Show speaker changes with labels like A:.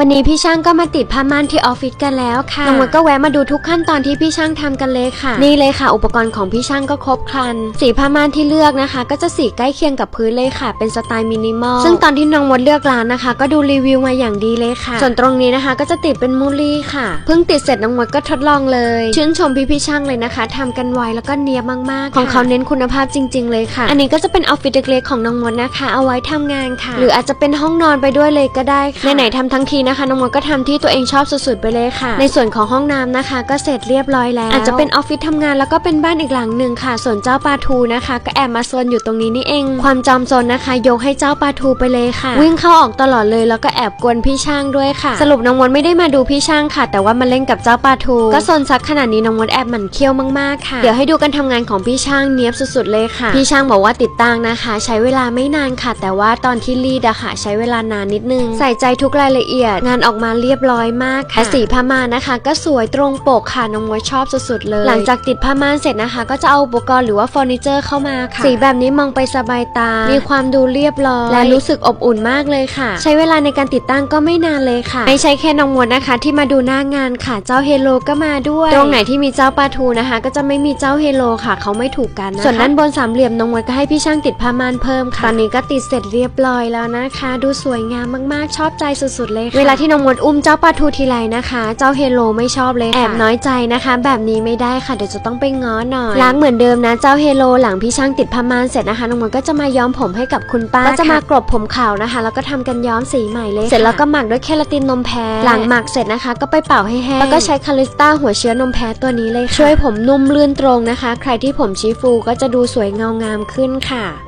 A: วันนี้พี่ช่างก็มาติดผ้าม่านที่ออฟฟิศกันแล้วค่ะน้องมดก็แวะมาดูทุกขั้นตอนที่พี่ช่างทำกันเลยค่ะ นี่เลยค่ะ อุปกรณ์ของพี่ช่างก็ครบครัน สีผ้าม่านที่เลือกนะคะ ก็จะสีใกล้เคียงกับพื้นเลยค่ะ เป็นสไตล์มินิมอล ซึ่งตอนที่น้องมดเลือกร้านนะคะ ก็ดูรีวิวมาอย่างดีเลยค่ะ ส่วนตรงนี้นะคะ ก็จะติดเป็นมูลี่ค่ะ เพิ่งติดเสร็จน้องมดก็ทดลองเลย ชื่นชมพี่พี่ๆช่างเลยนะคะทำกันไวแล้วก็เนียบมากๆ ของเขาเน้นคุณภาพจริง ๆ เลยค่ะ อันนี้ก็จะเป็นออฟฟิศเล็กๆของน้องมดนะคะ เอาไว้ทำงานค่ะ หรืออาจจะเป็นห้องนอนไปด้วยเลยก็ได้ค่ะไหนๆทำทั้งทีนะคะน้องมดก็ทำที่ตัวเองชอบสุดๆไปเลยค่ะ ในส่วนของห้องน้ำนะคะ ก็เสร็จเรียบร้อยแล้ว อาจจะเป็นออฟฟิศทำงานแล้วก็เป็นบ้านอีกหลังหนึ่งค่ะ ส่วนเจ้าปลาทูนะคะ ก็แอบมาโซนอยู่ตรงนี้นี่เอง ความจำโซนนะคะ ยกให้เจ้าปลาทูไปเลยค่ะ วิ่งเข้าออกตลอดเลยแล้วก็แอบกวนพี่ช่างด้วยค่ะ สรุปน้องมดไม่ได้มาดูพี่ช่างค่ะ แต่ว่ามาเล่นกับเจ้าปลาทูก็โซนซักขนาดนี้น้องมดแอบหมั่นเคี้ยวมากๆค่ะ เดี๋ยวให้ดูการทำงานของพี่ช่างเนี้ยบสุดๆเลยค่ะ พี่ช่างบอกว่าติดตั้งนะคะ ใช้เวลาไม่นานค่ะ แต่ว่าตอนที่รีดอะค่ะ ใช้เวลานานนิดนึง ใส่ใจทุกรายละเอียดงานออกมาเรียบร้อยมากค่ะและสีผ้าม่านนะคะ ก็สวยตรงปกค่ะน้องมดชอบสุดๆเลย หลังจากติดผ้าม่านเสร็จนะคะ ก็จะเอาอุปกรณ์หรือว่าเฟอร์นิเจอร์เข้ามาค่ะ สีแบบนี้มองไปสบายตา มีความดูเรียบร้อย และรู้สึกอบอุ่นมากเลยค่ะ ใช้เวลาในการติดตั้งก็ไม่นานเลยค่ะ ไม่ใช่แค่น้องมดนะคะ ที่มาดูหน้างานค่ะ เจ้าเฮโลก็มาด้วย ตรงไหนที่มีเจ้าปลาทูนะคะ ก็จะไม่มีเจ้าเฮโลค่ะ เขาไม่ถูกกันนะคะส่วนด้านบนสามเหลี่ยมน้องมดก็ให้พี่ช่างติดผ้าม่านเพิ่มค่ะตอนนี้ก็ติดเสร็จเรียบร้อยแล้วนะคะ ดูสวยงามมากๆชอบใจสุดๆเลยค่ะเวลาที่น้องมดอุ้มเจ้าปลาทูทีไรนะคะ เจ้าเฮโลไม่ชอบเลยค่ะแอบน้อยใจนะคะ แบบนี้ไม่ได้ค่ะเดี๋ยวจะต้องไปง้อหน่อยล้างเหมือนเดิมนะเจ้าเฮโลหลังพี่ช่างติดผ้าม่านเสร็จนะคะน้องมดก็จะมาย้อมผมให้กับคุณป้าก็จะมากรบผมขาวนะคะ แล้วก็ทำกันย้อมสีใหม่เลยค่ะเสร็จแล้วก็หมักด้วยเคลาตินนมแพะหลังหมักเสร็จนะคะ ก็ไปเป่าให้แห้งแล้วก็ใช้คาลิสต้าหัวเชื้อนมแพะตัวนี้เลยค่ะช่วยผมนุ่มลื่นตรงนะคะ ใครที่ผมชี้ฟูก็จะดูสวยเงางามขึ้นค่ะ